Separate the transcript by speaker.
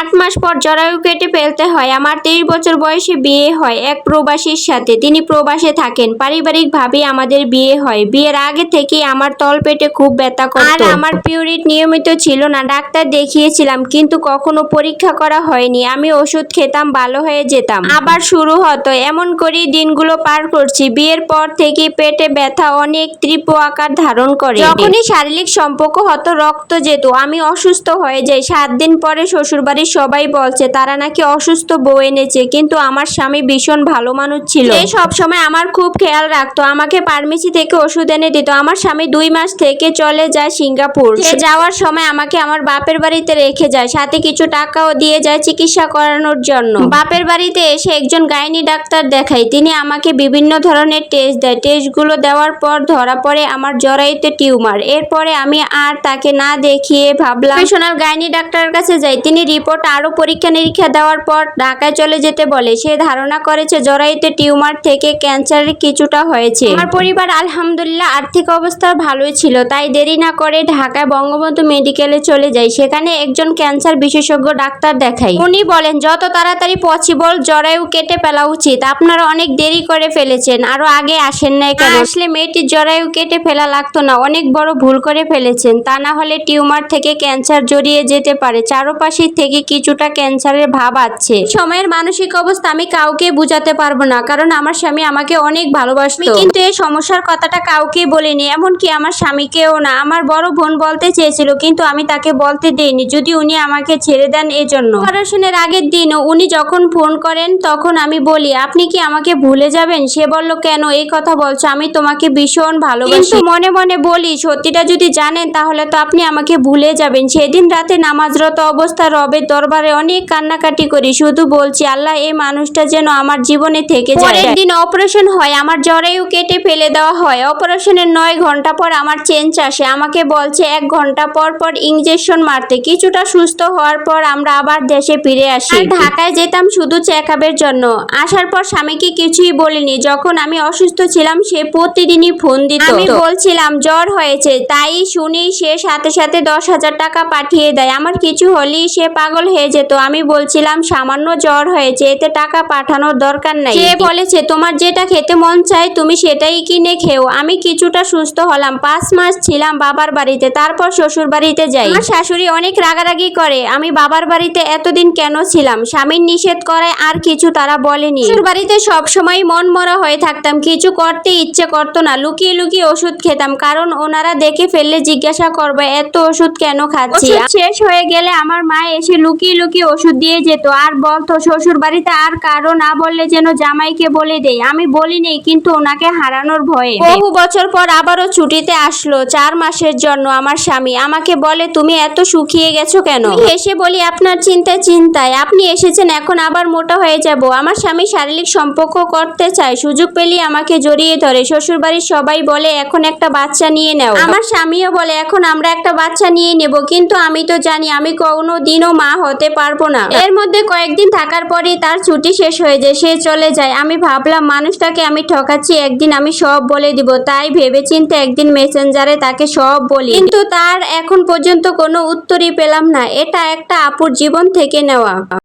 Speaker 1: আট মাস পর জরায়ু কেটে ফেলতে হয়। আমার তেইশ বছর বয়সে বিয়ে হয় এক প্রবাসীর সাথে। তিনি প্রবাসে থাকেন। পারিবারিকভাবে আমাদের বিয়ে হয়। বিয়ের আগে থেকেই আমার তল পেটে খুব ব্যথা করত। আর আমার পিউরিট নিয়মিত ছিল না। ডাক্তার দেখিয়েছিলাম কিন্তু কখনো পরীক্ষা করা হয়নি। আমি ওষুধ খেতাম ভালো হয়ে যেতাম। আবার শুরু হতো। এমন করেই দিনগুলো পার করছি। বিয়ের পর থেকে পেটে ব্যথা অনেক তীব্র আকার ধারণ করে। যখনই শারীরিক সম্পর্ক হতো রক্ত যেত। আমি অসুস্থ হয়ে যাই। সাত দিন পরে শ্বশুরবাড়ির সবাই বলছে তারা নাকি অসুস্থ বউ এনেছে কিন্তু আমার স্বামী ভীষণ ভালো মানুষ ছিল। সে সবসময় আমার খুব খেয়াল রাখতো আমাকে ফার্মেসি থেকে ওষুধ এনে দিত। আমার স্বামী দুই মাস থেকে চলে যায় সিঙ্গাপুর। সে যাওয়ার সময় আমাকে আমার বাপের বাড়িতে রেখে যায় সাথে কিছু টাকাও দিয়ে যায় চিকিৎসা করানোর জন্য। বাপের বাড়িতে এসে একজন গাইনি ডাক্তার দেখাই তিনি আমাকে বিভিন্ন ধরনের টেস্ট দেয়। টেস্টগুলো দেওয়ার পর ধরা পড়ে আমার জরায়ুতে টিউমার। এরপরে আমি আর তাকে না দেখিয়ে ভাবলাম গাইনি ডাক্তারের কাছে যাই তিনি রিপোর্ট আরও পরীক্ষা নিরীক্ষা দেওয়ার পর ঢাকায় চলে যেতে বলে। সে ধারণা করেছে, জরায়ুতে টিউমার থেকে ক্যান্সারের কিছুটা হয়েছে। আমার পরিবার আলহামদুলিল্লাহ আর্থিক অবস্থা ভালোই ছিল, তাই দেরি না করে ঢাকায় বঙ্গবন্ধু মেডিকেলে চলে যাই। সেখানে একজন ক্যান্সার বিশেষজ্ঞ ডাক্তার দেখাই। উনি বলেন, যত তাড়াতাড়ি পসিবল জরায়ু কেটে ফেলা উচিত। আপনারা অনেক দেরি করে ফেলেছেন আরও আগে আসেন না কেন? আসলে মেয়েটির জরায়ু কেটে ফেলা লাগতো না, অনেক বড় ভুল করে ফেলেছেন। তা না হলে টিউমার থেকে ক্যান্সার জড়িয়ে যেতে পারে। চারপাশে থেকে কিছুটা ক্যান্সারের ভাব আছে। সময়ের মানসিক অবস্থা আমি কাউকে বুঝাতে পারব না কারণ আমার স্বামী আমাকে অনেক ভালোবাসতো। কিন্তু এই সমস্যার কথাটা কাউকে বলিনি এমনকি আমার স্বামীকেও না। আমার বড় বোন বলতে চেয়েছিল কিন্তু আমি তাকে বলতে দেইনি যদি উনি আমাকে ছেড়ে দেন এজন্য। অপারেশনের আগের দিন উনি যখন ফোন করেন তখন আমি বলি আপনি কি আমাকে ভুলে যাবেন? সে বলল কেন? এই কথা বলছো আমি তোমাকে ভীষণ ভালোবাসি। মনে মনে বলি সত্যিটা যদি জানেন তাহলে তো আপনি আমাকে ভুলে যাবেন। সেদিন রাতে নামাজরত অবস্থা রবের দরবারে অনেক কান্নাকাটি করি। শুধু বলছি আল্লাহ এই মানুষটা যেন আমার জীবনে থেকে যায়। পরের দিন অপারেশন হয় আমার জরায়ু কেটে ফেলে দেওয়া হয়। অপারেশনের নয় ঘণ্টা পর আমার চেঞ্জ আসে। আমাকে বলছে এক ঘণ্টা পর পর ইঞ্জেকশন মারতে। কিছুটা সুস্থ হওয়ার পর আমরা আবার দেশে ফিরে আসি। আর ঢাকায় যেতাম শুধু চেক আপের জন্য। আসার পর স্বামীকে কিছুই বলিনি। যখন আমি অসুস্থ ছিলাম সে প্রতিদিনই ফোন দিত। আমি বলছিলাম জ্বর হয়েছে। তাই শুনি সে সাথে সাথে দশ হাজার টাকা পাঠিয়ে দেয়। আমার কিছু হলেই সে পাগল হয়ে যেত। আমি বলছিলাম সামান্য জ্বর হয়েছে এতে টাকা পাঠানোর দরকার নাই। সে বলেছে তোমার যেটা খেতে মন চায় তুমি সেটাই কিনে খেও। আমি কিছুটা সুস্থ হলাম পাঁচ মাস ছিলাম বাবার বাড়িতে তারপর শ্বশুর বাড়িতে যাই। আমার শাশুড়ি অনেক রাগারাগি করে আমি বাবার বাড়িতে এতদিন কেন ছিলাম? স্বামীর নিষেধ করায় আর কিছু তারা বলেনি। শ্বশুর বাড়িতে সবসময় মন মরা হয়ে থাকতাম কিছু করতে ইচ্ছে করতো না লুকিয়ে লুকিয়ে ওষুধ খেতাম কারণ ওনারা দেখে ফেললে জিজ্ঞাসা করবে এত ওষুধ কেন খাচ্ছি? শেষ হয়ে গেলে আমার মা এসে লুকিয়ে লুকিয়ে ওষুধ দিয়ে যেত। আর বলতো শ্বশুর বাড়িতে আর কারও না বললে যেন জামাইকে বলে দেই। আমি বলি নেই কিন্তু ওনাকে হারানোর ভয়ে। বহু বছর পর আবারও ছুটিতে আসলো চার মাসের জন্য আমার স্বামী। আমাকে বলে তুমি এত শুকিয়ে গেছো কেন? হেসে বলি আপনার চিন্তায় চিন্তায়। আপনি এসেছেন এখন আবার মোটা হয়ে যাব। আমার স্বামী শারীরিক সম্পর্ক করতে চায় সুযোগ পেলেই আমাকে জড়িয়ে ধরে। শ্বশুর বাড়ির সবাই বলে এখন একটা বাচ্চা নিয়ে নাও। আমার স্বামীও বলে এখন আমরা একটা বাচ্চা নিয়ে নেব। কিন্তু আমি তো জানি আমি কোনো দিনও মা হতে পারব না। এর মধ্যে কয়েকদিন থাকার পরেই তার ছুটি শেষ হয়ে যায়, সে চলে যায়। আমি ভাবলাম, মানুষটাকে আমি ঠকাচ্ছি, একদিন আমি সব বলে দিব। তাই ভেবে ভেবেচিন্তে একদিন মেসেঞ্জারে তাকে সব বলি। কিন্তু তার এখন পর্যন্ত কোনো উত্তরই পেলাম না। এটা একটা আপুর জীবন থেকে নেওয়া।